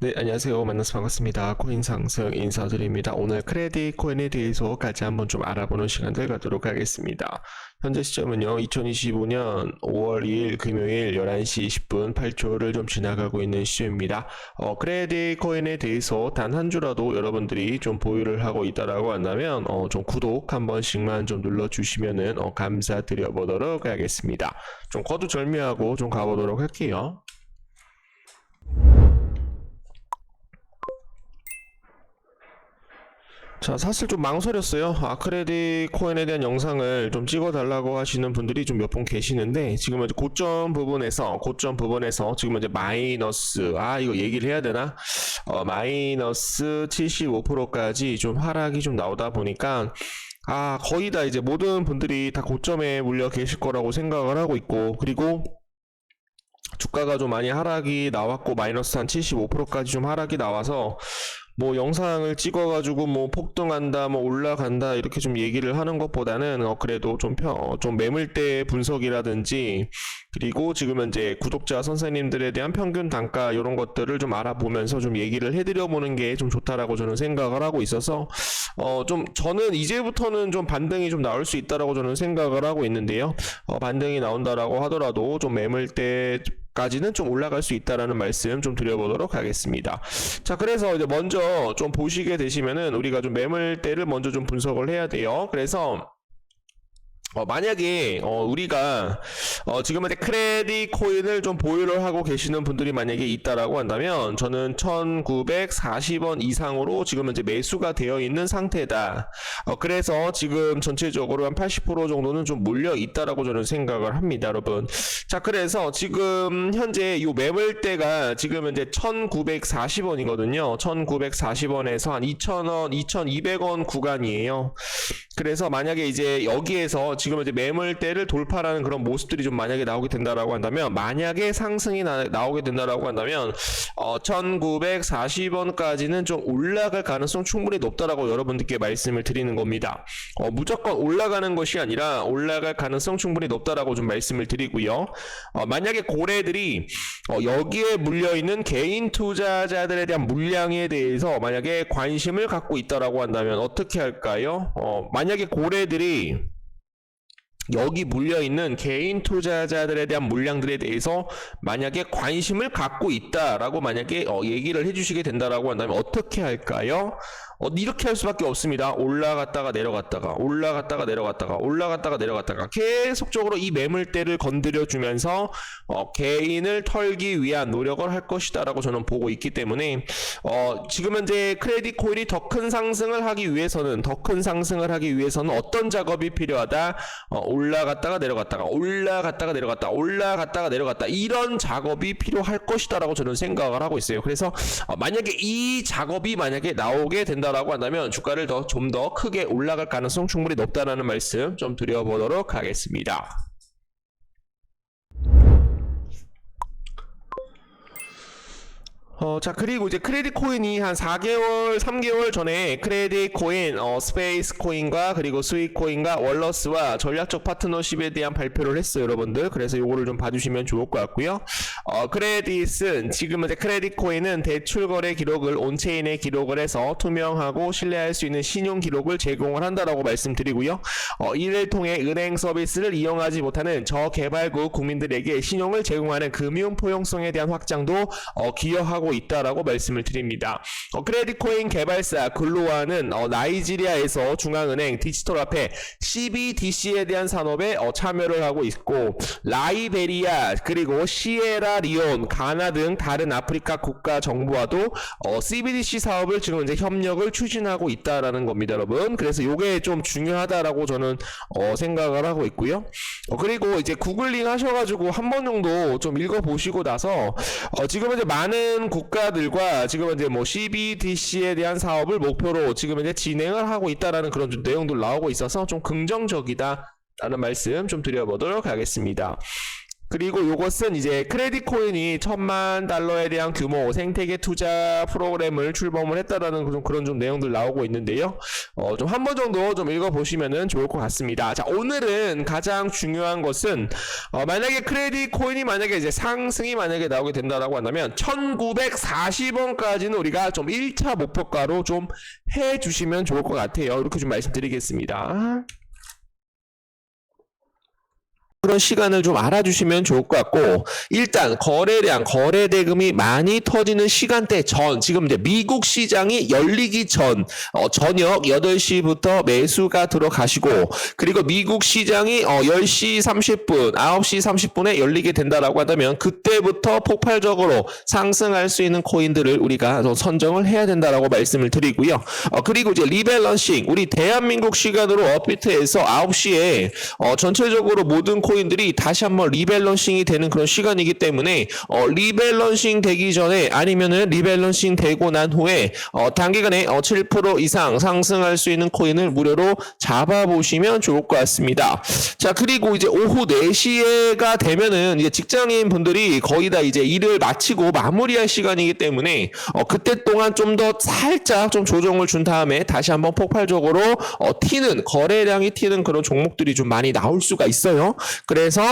네, 안녕하세요. 만나서 반갑습니다. 코인 상승 인사드립니다. 오늘 크레딧 코인에 대해서 같이 한번 좀 알아보는 시간들 갖도록 하겠습니다. 현재 시점은요, 2025년 5월 2일 금요일 11시 20분 8초를 좀 지나가고 있는 시점입니다. 어, 크레딧 코인에 대해서 단 한 주라도 여러분들이 좀 보유를 하고 있다라고 한다면, 어, 좀 구독 한 번씩만 좀 눌러주시면은, 어, 감사드려 보도록 하겠습니다. 좀 거두절미하고 좀 가보도록 할게요. 자, 사실 좀 망설였어요. 아크레딧 코인에 대한 영상을 좀 찍어달라고 하시는 분들이 좀 몇 분 계시는데, 지금 이제 고점 부분에서, 고점 부분에서 지금 이제 마이너스, 아, 이거 얘기를 해야 되나? 어, 마이너스 75%까지 좀 하락이 좀 나오다 보니까, 아, 거의 다 이제 모든 분들이 다 고점에 물려 계실 거라고 생각을 하고 있고, 그리고 주가가 좀 많이 하락이 나왔고, 마이너스 한 75%까지 좀 하락이 나와서, 뭐 영상을 찍어가지고 뭐 폭등한다, 뭐 올라간다 이렇게 좀 얘기를 하는 것보다는 어 그래도 좀 펴, 어, 좀 매물대 분석이라든지 그리고 지금 현재 구독자 선생님들에 대한 평균 단가 이런 것들을 좀 알아보면서 좀 얘기를 해드려 보는 게 좀 좋다라고 저는 생각을 하고 있어서 어 좀 저는 이제부터는 좀 반등이 좀 나올 수 있다라고 저는 생각을 하고 있는데요. 어 반등이 나온다라고 하더라도 좀 매물대 까지는 좀 올라갈 수 있다라는 말씀 좀 드려보도록 하겠습니다. 자, 그래서 이제 먼저 좀 보시게 되시면은 우리가 좀 매물대를 먼저 좀 분석을 해야 돼요. 그래서 어, 만약에 어, 우리가 어, 지금 현재 크레딧 코인을 좀 보유를 하고 계시는 분들이 만약에 있다라고 한다면 저는 1940원 이상으로 지금 현재 매수가 되어 있는 상태다. 어, 그래서 지금 전체적으로 한 80% 정도는 좀 몰려 있다라고 저는 생각을 합니다, 여러분. 자, 그래서 지금 현재 이 매물대가 지금 현재 1940원이거든요. 1940원에서 한 2000원, 2200원 구간이에요. 그래서 만약에 이제 여기에서 지금 이제 매물대를 돌파하는 그런 모습들이 좀 만약에 나오게 된다라고 한다면 만약에 상승이 나, 나오게 된다라고 한다면 어, 1940원까지는 좀 올라갈 가능성 충분히 높다라고 여러분들께 말씀을 드리는 겁니다. 어, 무조건 올라가는 것이 아니라 올라갈 가능성 충분히 높다라고 좀 말씀을 드리고요. 어, 만약에 고래들이 어, 여기에 물려 있는 개인 투자자들에 대한 물량에 대해서 만약에 관심을 갖고 있다라고 한다면 어떻게 할까요? 어, 만약에 고래들이 여기 물려 있는 개인 투자자들에 대한 물량들에 대해서 만약에 관심을 갖고 있다라고 만약에 어, 얘기를 해주시게 된다라고 한다면 어떻게 할까요? 어, 이렇게 할 수밖에 없습니다. 올라갔다가 내려갔다가 올라갔다가 내려갔다가 올라갔다가 내려갔다가 계속적으로 이 매물대를 건드려 주면서 어, 개인을 털기 위한 노력을 할 것이다라고 저는 보고 있기 때문에 어, 지금 현재 크레딧 코인이 더 큰 상승을 하기 위해서는 더 큰 상승을 하기 위해서는 어떤 작업이 필요하다? 어, 올라갔다가 내려갔다가 올라갔다가 내려갔다 올라갔다가 내려갔다 이런 작업이 필요할 것이다라고 저는 생각을 하고 있어요. 그래서 어, 만약에 이 작업이 만약에 나오게 된다라고 한다면 주가를 더좀더 크게 올라갈 가능성 충분히 높다라는 말씀 좀 드려보도록 하겠습니다. 어, 자, 그리고 이제 크레딧 코인이 한 4개월, 3개월 전에 크레딧 코인, 어, 스페이스 코인과 그리고 스윗 코인과 월러스와 전략적 파트너십에 대한 발표를 했어요, 여러분들. 그래서 요거를 좀 봐주시면 좋을 것 같고요. 어, 크레딧은 지금 이제 크레딧 코인은 대출 거래 기록을 온체인에 기록을 해서 투명하고 신뢰할 수 있는 신용 기록을 제공을 한다라고 말씀드리고요. 어, 이를 통해 은행 서비스를 이용하지 못하는 저개발국 국민들에게 신용을 제공하는 금융 포용성에 대한 확장도 어, 기여하고 있다라고 말씀을 드립니다. 어, 크레딧 코인 개발사 글로아는 어, 나이지리아에서 중앙은행 디지털 화폐 CBDC에 대한 산업에 어, 참여를 하고 있고 라이베리아 그리고 시에라 리온, 가나 등 다른 아프리카 국가 정부와도 어, CBDC 사업을 지금 이제 협력을 추진하고 있다라는 겁니다, 여러분. 그래서 이게 좀 중요하다라고 저는 어, 생각을 하고 있고요. 어, 그리고 이제 구글링 하셔가지고 한 번 정도 좀 읽어보시고 나서 어, 지금 이제 많은 국가들과 지금 이제 뭐 CBDC에 대한 사업을 목표로 지금 이제 진행을 하고 있다라는 그런 좀 내용들 나오고 있어서 좀 긍정적이다라는 말씀 좀 드려보도록 하겠습니다. 그리고 이것은 이제 크레딧 코인이 천만 달러에 대한 규모 생태계 투자 프로그램을 출범을 했다라는 그런, 그런 좀 내용들 나오고 있는데요. 어, 좀 한 번 정도 좀 읽어보시면 좋을 것 같습니다. 자, 오늘은 가장 중요한 것은, 어, 만약에 크레딧 코인이 만약에 이제 상승이 만약에 나오게 된다라고 한다면, 1940원까지는 우리가 좀 1차 목표가로 좀 해주시면 좋을 것 같아요. 이렇게 좀 말씀드리겠습니다. 그런 시간을 좀 알아주시면 좋을 것 같고 일단 거래량 거래 대금이 많이 터지는 시간대 전 지금 이제 미국 시장이 열리기 전 어, 저녁 8시부터 매수가 들어가시고 그리고 미국 시장이 어, 10시 30분 9시 30분에 열리게 된다라고 한다면 그때부터 폭발적으로 상승할 수 있는 코인들을 우리가 좀 선정을 해야 된다라고 말씀을 드리고요. 어, 그리고 이제 리밸런싱 우리 대한민국 시간으로 업비트에서 9시에 어, 전체적으로 모든 코인 들이 다시 한번 리밸런싱이 되는 그런 시간이기 때문에 어, 리밸런싱 되기 전에 아니면은 리밸런싱 되고 난 후에 어, 단기간에 어, 7% 이상 상승할 수 있는 코인을 무료로 잡아보시면 좋을 것 같습니다. 자 그리고 이제 오후 4시가 되면은 이제 직장인 분들이 거의 다 이제 일을 마치고 마무리할 시간이기 때문에 어, 그때 동안 좀 더 살짝 좀 조정을 준 다음에 다시 한번 폭발적으로 어, 튀는 거래량이 튀는 그런 종목들이 좀 많이 나올 수가 있어요. 그래서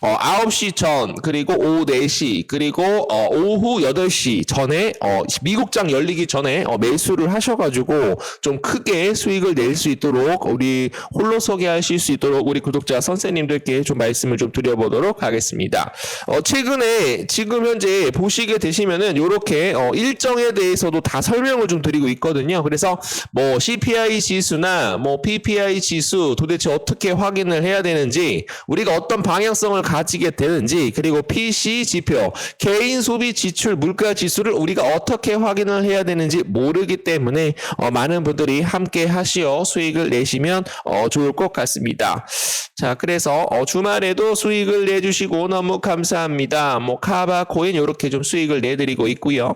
어, 9시 전 그리고 오후 4시 그리고 어, 오후 8시 전에 어, 미국장 열리기 전에 어, 매수를 하셔가지고 좀 크게 수익을 낼 수 있도록 우리 홀로서게 하실 수 있도록 우리 구독자 선생님들께 좀 말씀을 좀 드려보도록 하겠습니다. 어, 최근에 지금 현재 보시게 되시면은 이렇게 어, 일정에 대해서도 다 설명을 좀 드리고 있거든요. 그래서 뭐 CPI 지수나 뭐 PPI 지수 도대체 어떻게 확인을 해야 되는지 우리가 어떤 방향성을 가지게 되는지 그리고 PC 지표 개인 소비 지출 물가 지수를 우리가 어떻게 확인을 해야 되는지 모르기 때문에 어, 많은 분들이 함께 하시어 수익을 내시면 어, 좋을 것 같습니다. 자 그래서 어, 주말에도 수익을 내주시고 너무 감사합니다. 뭐 카바 코인 이렇게 좀 수익을 내드리고 있고요.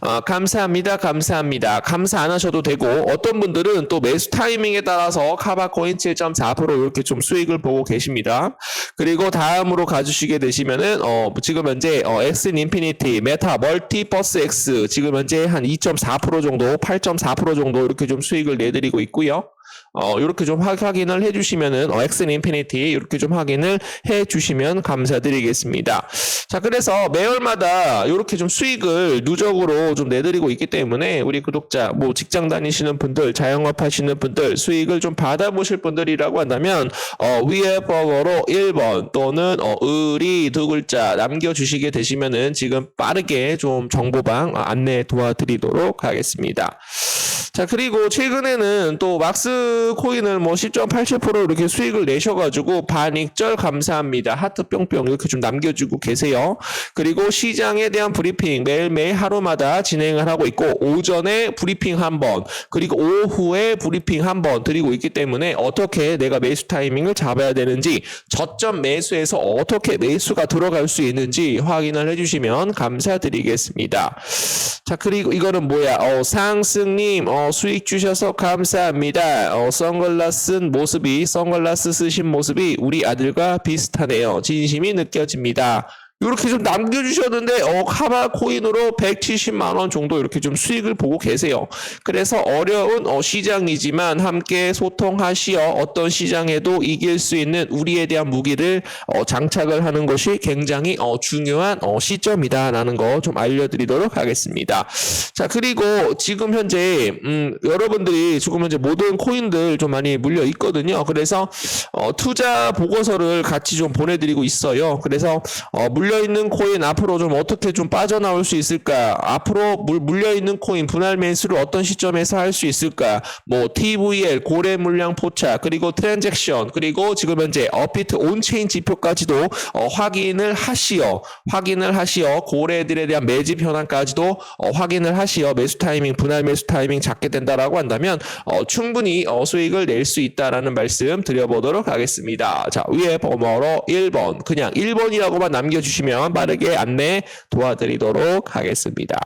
어, 감사합니다. 감사합니다. 감사 안 하셔도 되고 어떤 분들은 또 매수 타이밍에 따라서 카바 코인 7.4% 이렇게 좀 수익을 보고 계십니다. 그리고 다음으로 가주시게 되시면은 어, 지금 현재 어, 엑슨 인피니티, 메타, 멀티버스 X 지금 현재 한 2.4% 정도, 8.4% 정도 이렇게 좀 수익을 내드리고 있고요. 어, 이렇게 좀 확- 확인을 해주시면은, 어, 엑슨 인피니티, 이렇게 좀 확인을 해주시면 감사드리겠습니다. 자, 그래서 매월마다 이렇게 좀 수익을 누적으로 좀 내드리고 있기 때문에, 우리 구독자, 뭐 직장 다니시는 분들, 자영업 하시는 분들, 수익을 좀 받아보실 분들이라고 한다면, 어, 위에 버거로 1번 또는, 어, 의리 두 글자 남겨주시게 되시면은 지금 빠르게 좀 정보방 안내 도와드리도록 하겠습니다. 자, 그리고 최근에는 또 막스 코인을 뭐 10.87% 이렇게 수익을 내셔가지고 반익절 감사합니다. 하트 뿅뿅 이렇게 좀 남겨주고 계세요. 그리고 시장에 대한 브리핑 매일매일 하루마다 진행을 하고 있고 오전에 브리핑 한 번, 그리고 오후에 브리핑 한 번 드리고 있기 때문에 어떻게 내가 매수 타이밍을 잡아야 되는지 저점 매수에서 어떻게 매수가 들어갈 수 있는지 확인을 해주시면 감사드리겠습니다. 자, 그리고 이거는 뭐야? 어, 상승님, 어, 수익 주셔서 감사합니다. 어, 선글라스 모습이, 선글라스 쓰신 모습이 우리 아들과 비슷하네요. 진심이 느껴집니다. 이렇게 좀 남겨주셨는데 어 카바 코인으로 170만 원 정도 이렇게 좀 수익을 보고 계세요. 그래서 어려운 어, 시장이지만 함께 소통하시어 어떤 시장에도 이길 수 있는 우리에 대한 무기를 어, 장착을 하는 것이 굉장히 어, 중요한 어, 시점이다라는 거 좀 알려드리도록 하겠습니다. 자 그리고 지금 현재 음, 여러분들이 지금 현재 모든 코인들 좀 많이 물려 있거든요. 그래서 어, 투자 보고서를 같이 좀 보내드리고 있어요. 그래서 어, 물려 있는 코인 앞으로 좀 어떻게 좀 빠져나올 수 있을까? 앞으로 물, 물려 있는 코인 분할 매수를 어떤 시점에서 할 수 있을까? 뭐 TVL 고래 물량 포착 그리고 트랜잭션 그리고 지금 현재 업비트 온체인 지표까지도 어, 확인을 하시어 확인을 하시어 고래들에 대한 매집 현황까지도 어, 확인을 하시어 매수 타이밍 분할 매수 타이밍 잡게 된다라고 한다면 어, 충분히 어, 수익을 낼 수 있다라는 말씀 드려보도록 하겠습니다. 자 위에 번호로 1번 그냥 1번이라고만 남겨 주시면 빠르게 안내 도와드리도록 하겠습니다.